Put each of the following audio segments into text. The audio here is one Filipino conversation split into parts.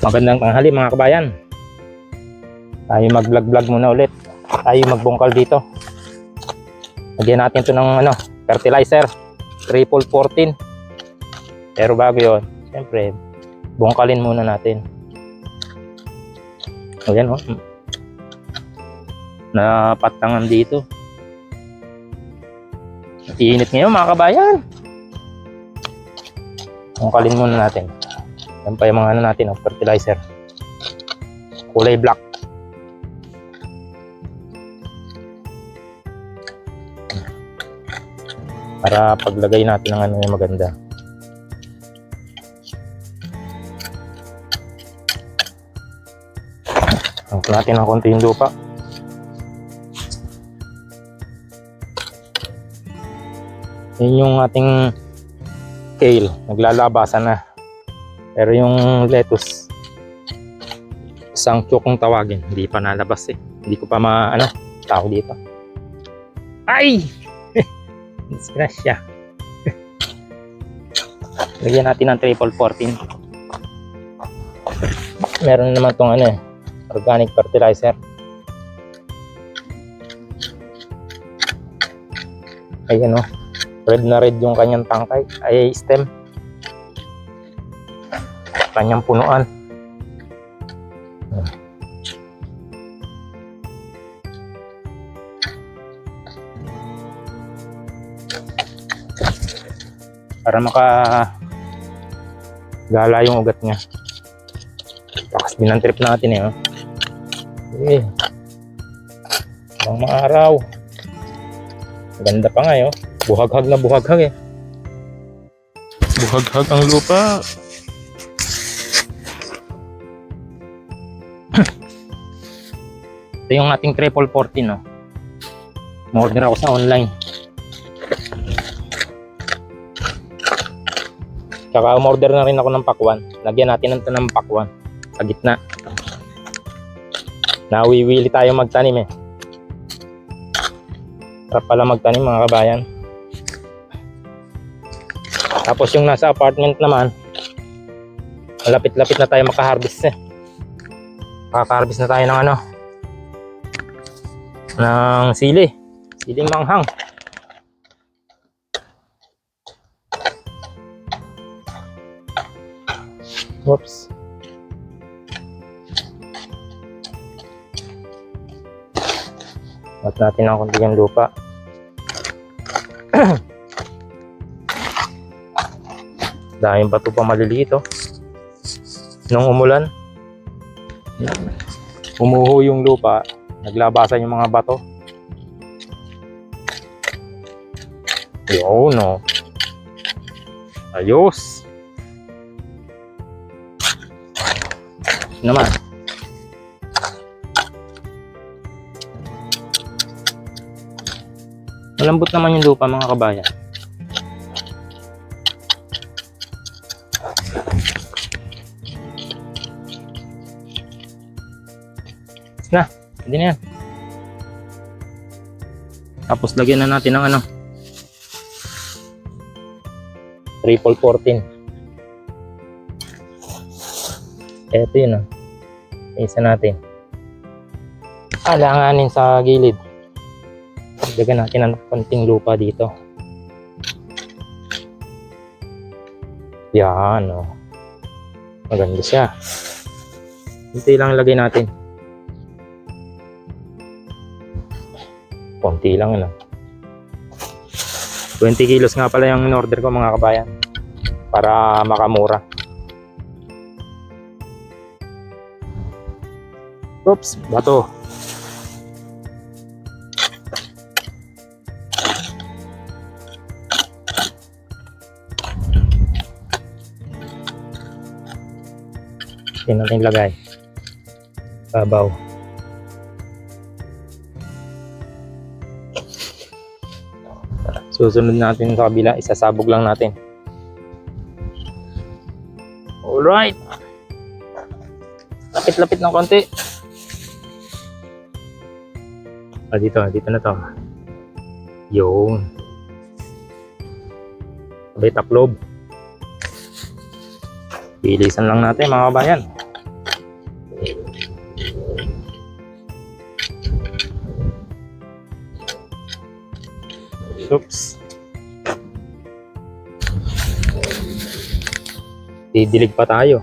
Magandang tanghali mga kabayan. Tayo mag-vlog-vlog muna ulit. Tayo magbungkal dito. Lagyan natin to ng ano, fertilizer. Triple 14. Pero bago yun, siyempre, bungkalin muna natin. Ayan o. Oh. Napatangan dito. Init ngayon mga kabayan. Bungkalin muna natin. Yan pa yung mga ano natin, oh, fertilizer. Kulay black. Para paglagay natin ng ano yung maganda. Ang natin ng konti yung lupa. Yun yung ating kale. Naglalabasan na. Pero yung lettuce, isang kung tawagin, hindi pa nalabas eh. Hindi ko pa ma, ano, tawag dito. Ay! Disgrasya. Lagyan natin ng triple 14. Meron naman tong ano eh, organic fertilizer. Ayan o. Red na red yung kanyang tangkay. Ay, stem kanyang punuan. Para maka gala yung ugat niya. Lakas din ang trip natin eh. Oh. Eh. Ibang mga araw. Ganda pa nga eh. Oh. Buhaghag na buhaghag eh. Buhaghag ang lupa. Ito yung ating triple 14, no? Order ako sa online. Tsaka umorder na rin ako ng pakwan. Lagyan natin ng ng pakwan sa gitna. Nawiwili tayo magtanim eh. Sarap pala magtanim mga kabayan. Tapos yung nasa apartment naman, malapit-lapit na tayo makaharvest eh. Makaka-harvest na tayo ng ano, ng sili. Siling manghang. Whoops. At natin ang konti yung lupa. Dahil bato pa maliliit oh. Nung umulan, umuho yung lupa, naglabasan yung mga bato. Yun, no. Ayos. Naman. Malambot naman yung lupa mga kabayan. Hindi na yan. Tapos lagyan na natin ng ano. Triple 14. Ito yun ah. Isa natin. Alanganin sa gilid. Lagyan natin ng konting lupa dito. Yan oh. Maganda siya. Hinti lang lagay natin. Konti lang ano. 20 kilos nga pala yung in-order ko mga kabayan. Para makamura. Oops, bato. Hindi natin lagay. Babaw. Susunod natin sa kabila, isasabog lang natin. Alright. Lapit-lapit ng konti. Ah, dito, dito na to. Yun. Sabay taklob. Bilisan lang natin mga kabayan. Oops. Didilig pa tayo.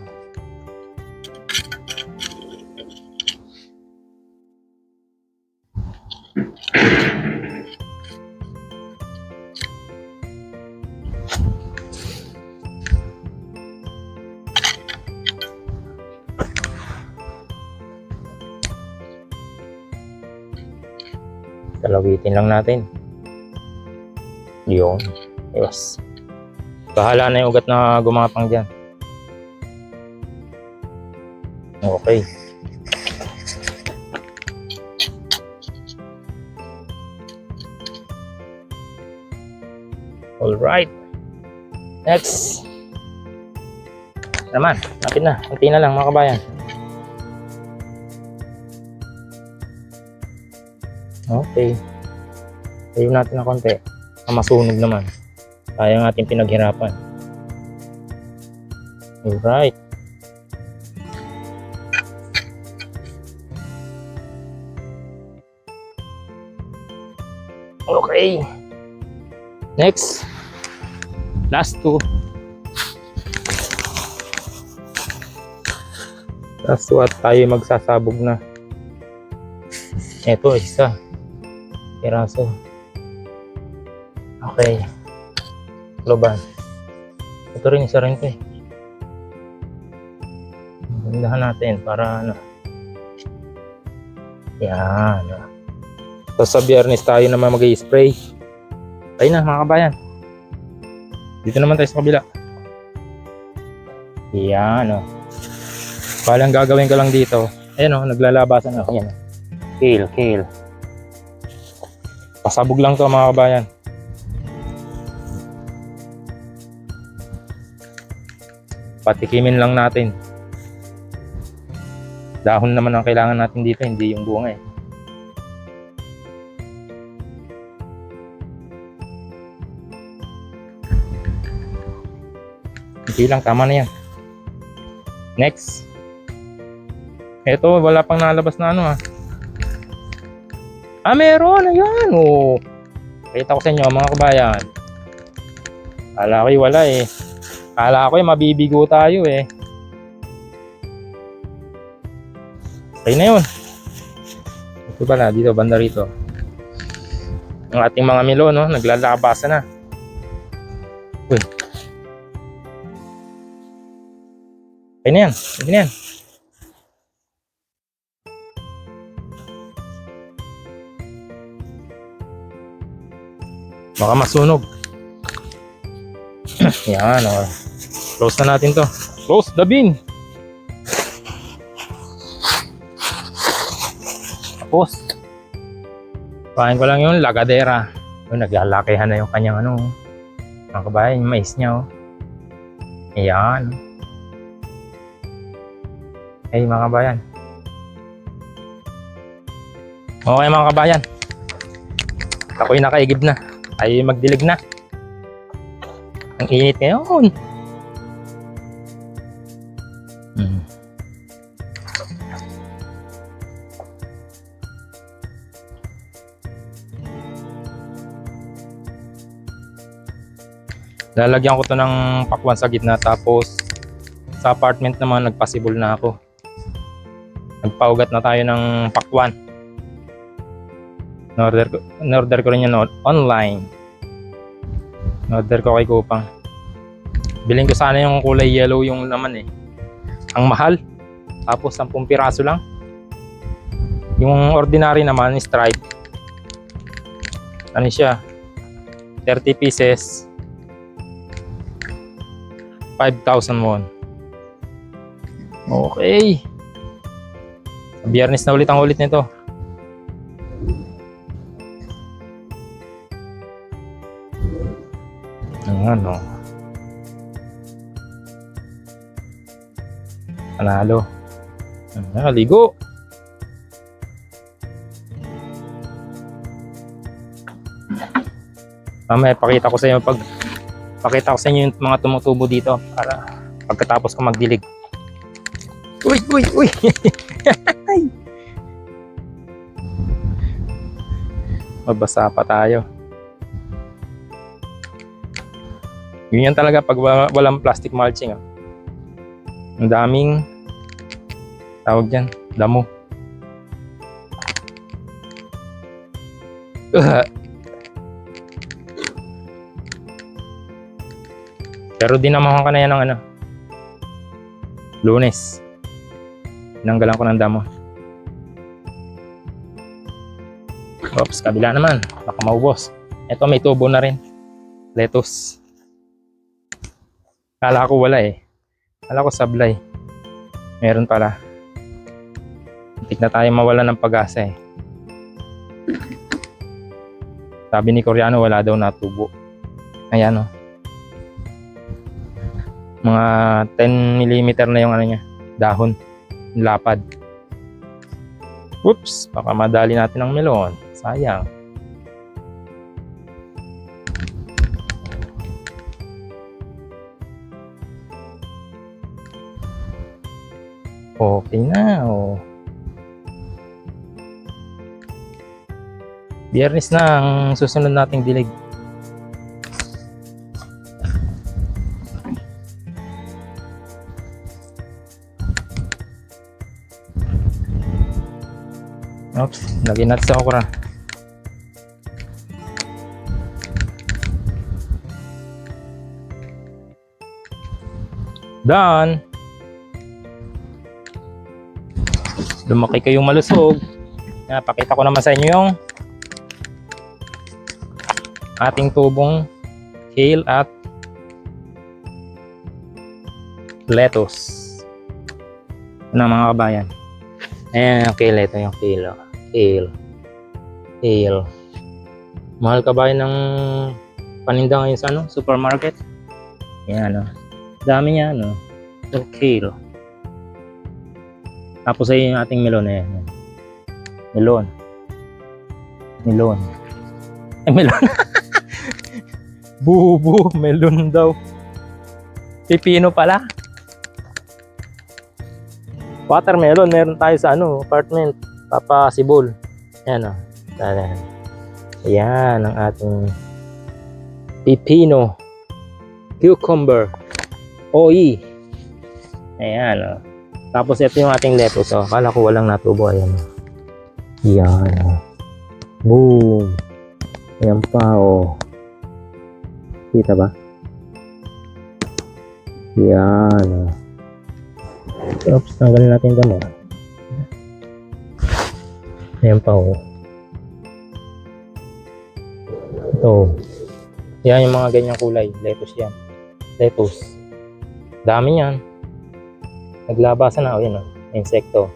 Kalawitin lang natin. Yun. Yes. Bahala na yung ugat na gumapang dyan. Okay. Alright. Next. Naman, lapit na. Kunti na lang mga kabayan. Okay. Ayun natin na konti. Ah, masunog naman. Kaya ang ating pinaghirapan. Alright. Okay. Next. Last two. Last two at tayo magsasabog na. Ito, isa. Piraso. Okay. Loban. Ito rin, isa rin to eh. Gandahan natin para ano. Yan. Tapos sa biyernes tayo naman mag spray Ayun na mga kabayan. Dito naman tayo sa kabila. Yan o. Palang gagawin ko lang dito. Ayan o, naglalabasan ako. Yan o. Kill. Pasabog lang to mga kabayan. Patikimin lang natin. Dahon naman ang kailangan natin dito, hindi yung bunga eh. Hindi lang, tama na yan. Next. Ito, wala pang nalabas na ano ah. Ah, meron. Ayan. Oh. Kita ko sa inyo mga kabayan. Kala ko wala eh. Kala ko eh, mabibigo tayo eh. Okay na yun. Ito pala, dito, banda rito. Ang ating mga milo, no? Naglalabasan na. Uy. Okay na yan. Okay na yan. Baka masunog. yan, o. Close na natin to. Close the bin. Tapos, kain ko lang yung lagadera. Yung naglalakihan na yung kanyang ano. Mga kabayan, yung mais niya, oh. Ayan. Hey, mga kabayan. Okay, mga kabayan. Ako'y nakaigib na. Tayo magdilig na. Ang init ngayon. Lalagyan ko to ng pakwan sa gitna tapos sa apartment naman nagpasibol na ako. Nagpaugat na tayo ng pakwan. Norder ko, norder ko rin yan on- online. Norder ko kay Kupang. Bilhin ko sana yung kulay yellow yung naman eh. Ang mahal. Tapos 10 piraso lang. Yung ordinary naman, stripe. Ano siya? 30 pieces. 5,000 won. Okay. Biyernes na ulit ang ulit nito. Ayan, no. Panalo. Ayan, ligo. Mamaya, pakita ko sa inyo pag pakita ko sa inyo yung mga tumutubo dito para pagkatapos ko magdilig. Uy, uy, uy. Mabasa pa tayo. Yun yan talaga pag wala- walang plastic mulching. ah. Ang daming tawag dyan, damo. Pero dinamahan ka na yan ng ano. Lunes. Tinanggalan ko ng damo. Oops, kabila naman. Baka maubos. Ito may tubo na rin. Lettuce. Kala ko wala eh. Kala ko sablay. Meron pala. Hindi na tayo mawala ng pag-asa eh. Sabi ni Koreano wala daw na tubo. Ayan oh. Mga 10 mm na yung ano niya. Dahon. Lapad. Whoops! Baka madali natin ang melon. Sayang. Okay na, oh. Biyernes na ang susunod nating dilig. Oops, natin sa okra. Done! lumaki kayong malusog. Yan, pakita ko naman sa inyo yung ating tubong kale at lettuce. Ano mga kabayan? Ayan yung kale, ito yung kale. oh. Kale. Kale. Mahal kabayan ng paninda ngayon sa ano, supermarket. Yan ano. Dami niya ano. Kale. Tapos ay yung ating melon eh. Melon. Melon. Eh, melon. Bubu, melon daw. Pipino pala. Watermelon, meron tayo sa ano, apartment. Papa Sibol. Ayan o. Ayan. Ayan ang ating pipino. Cucumber. OE. Ayan o. Tapos ito yung ating lettuce. Oh. Akala ko walang natubo. Ayan. oh. Yan. Oh. Boom. Ayan pa. Oh. Kita ba? Yan. Oh. Oops, tanggalin natin damo. Ayan pa. Oh. Ito. Yan yung mga ganyang kulay. Lettuce yan. Lettuce. Dami yan. Naglabasan na, o yun o, insekto.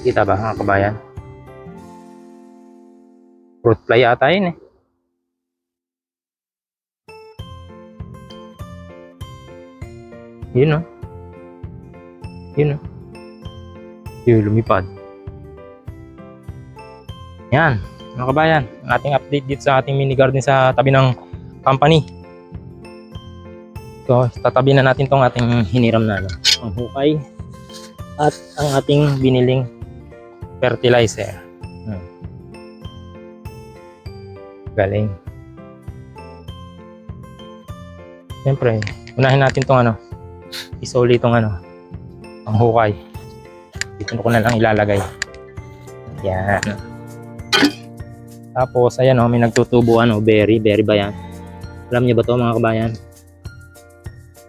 Kita ba mga kabayan? Fruit fly ata yun eh. Yun o. Yun o. Yun, lumipad. Yan, mga kabayan, ating update dito sa ating mini garden sa tabi ng company. So, tatabi na natin tong ating hiniram na ano, ang hukay at ang ating biniling fertilizer. Hmm. Galing. Siyempre, unahin natin tong ano, isoli tong ano, ang hukay. Dito ko na lang ilalagay. Yan. Tapos, ayan o, may nagtutubo ano, berry, berry ba yan? Alam niyo ba to mga kabayan?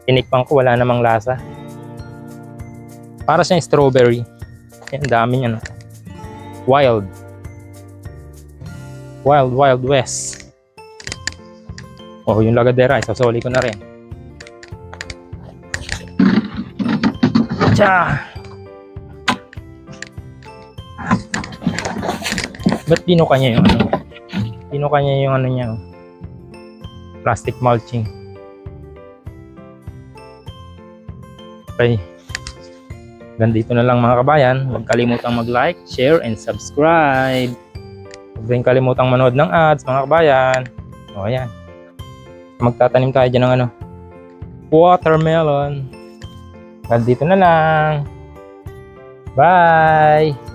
Tinikpan ko, wala namang lasa. Para siyang strawberry. Yan, dami niya, no? Wild. Wild, Wild West. Oh, yung lagadera, isasoli ko na rin. Tsa! Ba't pinuka niya yung ano? Pinuka niya yung ano niya. Plastic mulching. Okay. Gandito na lang mga kabayan. Huwag kalimutang mag-like, share, and subscribe. Huwag din kalimutang manood ng ads mga kabayan. O ayan. Magtatanim tayo dyan ng ano. Watermelon. Gandito na lang. Bye!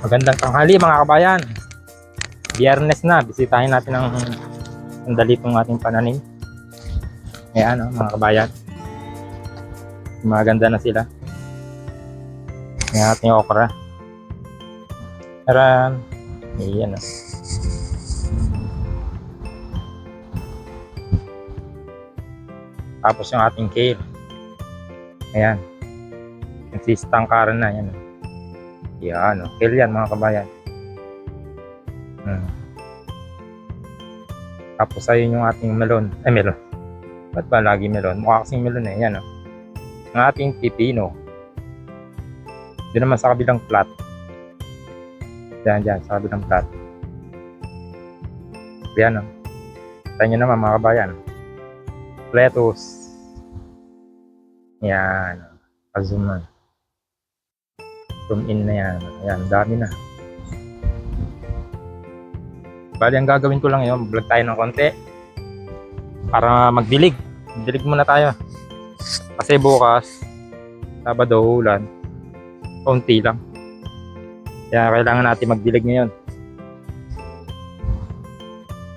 Magandang tanghali mga kabayan. biyernes na, bisitahin natin ang sandali itong ating pananim. Ayan, oh, mga kabayan. Maganda na sila. Yung ating okra. Tara. Ayan, oh. Tapos yung ating kale. Ayan. Nagsistangkaran na. Yan. oh. Yan. Oh. Kale yan mga kabayan. Hmm. Tapos ayun yung ating melon. Ay melon. Ba't ba lagi melon? Mukha kasing melon eh. Yan oh. Ang ating pipino. Doon naman sa kabilang plat. Diyan, diyan. Sa kabilang plat. Yan oh. Tayo nyo naman mga kabayan. Lettuce. Yan. Pa-zoom na. Zoom in na yan. Ayan, dami na. Bali, ang gagawin ko lang yun, vlog tayo ng konti. Para magdilig. Magdilig muna tayo. Kasi bukas, Sabado, ulan. Konti lang. Kaya kailangan natin magdilig ngayon.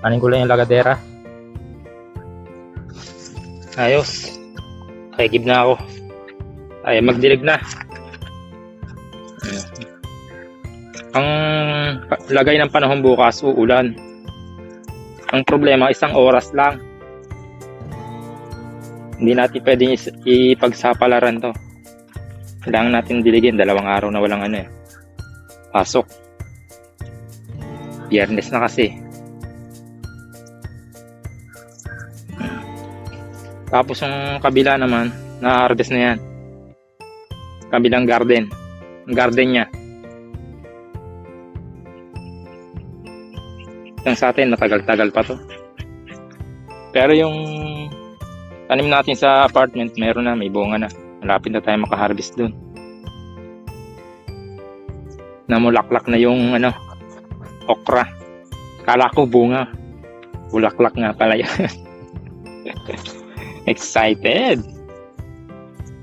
Anin ko lang yung lagadera. Ayos. Nakikib na ako. Ay, magdilig na. Ang lagay ng panahon bukas, uulan. Ang problema, isang oras lang. Hindi natin pwedeng ipagsapalaran to. Kailangan natin diligin. Dalawang araw na walang ano eh. Pasok. Biyernes na kasi. Tapos yung kabila naman, na-harvest na yan. Kabilang garden. Ang garden niya. Yung sa atin, matagal-tagal pa to. Pero yung tanim natin sa apartment, meron na, may bunga na. Malapit na tayo makaharvest dun. Namulaklak na yung ano, okra. Kala ko bunga. Bulaklak nga pala yan. Excited!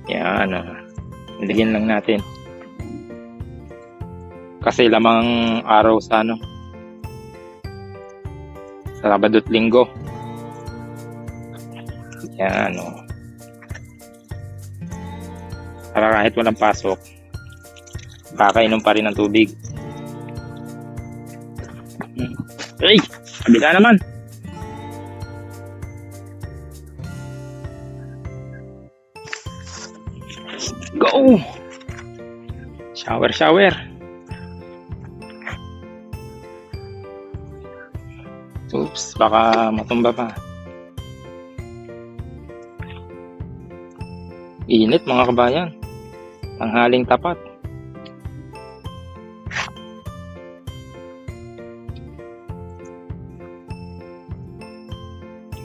Yan, oh. Ilagyan lang natin. Kasi lamang araw sa ano, Sabado at Linggo. Yan, oh. Para kahit walang pasok, kakainom pa rin ng tubig. Hmm. Ay! Kabila naman! Go! Shower, shower. Oops, baka matumba pa. Init mga kabayan. Tanghaling tapat.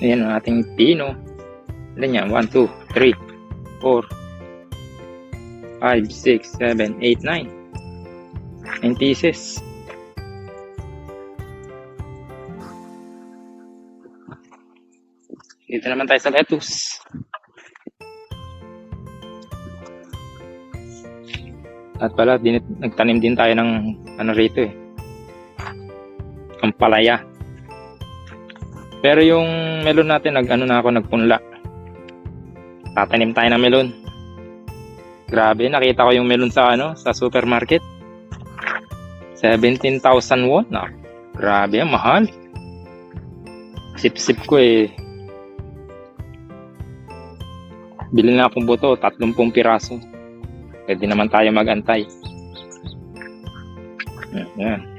Ayan ang ating pino. Ilan yan? 1, 2, 3, 4, 5, 6, 7, 8, 9. 9 pieces. Dito naman tayo sa lettuce. At pala, din, nagtanim din tayo ng ano rito eh. Ampalaya. Pero yung melon natin, nag ano na ako, nagpunla. Tatanim tayo ng melon. Grabe, nakita ko yung melon sa ano, sa supermarket. 17,000 won. Na, grabe, ang mahal. Sip-sip ko eh. Bili na akong buto, 30 piraso. Pwede naman tayo magantay. Yan. yan.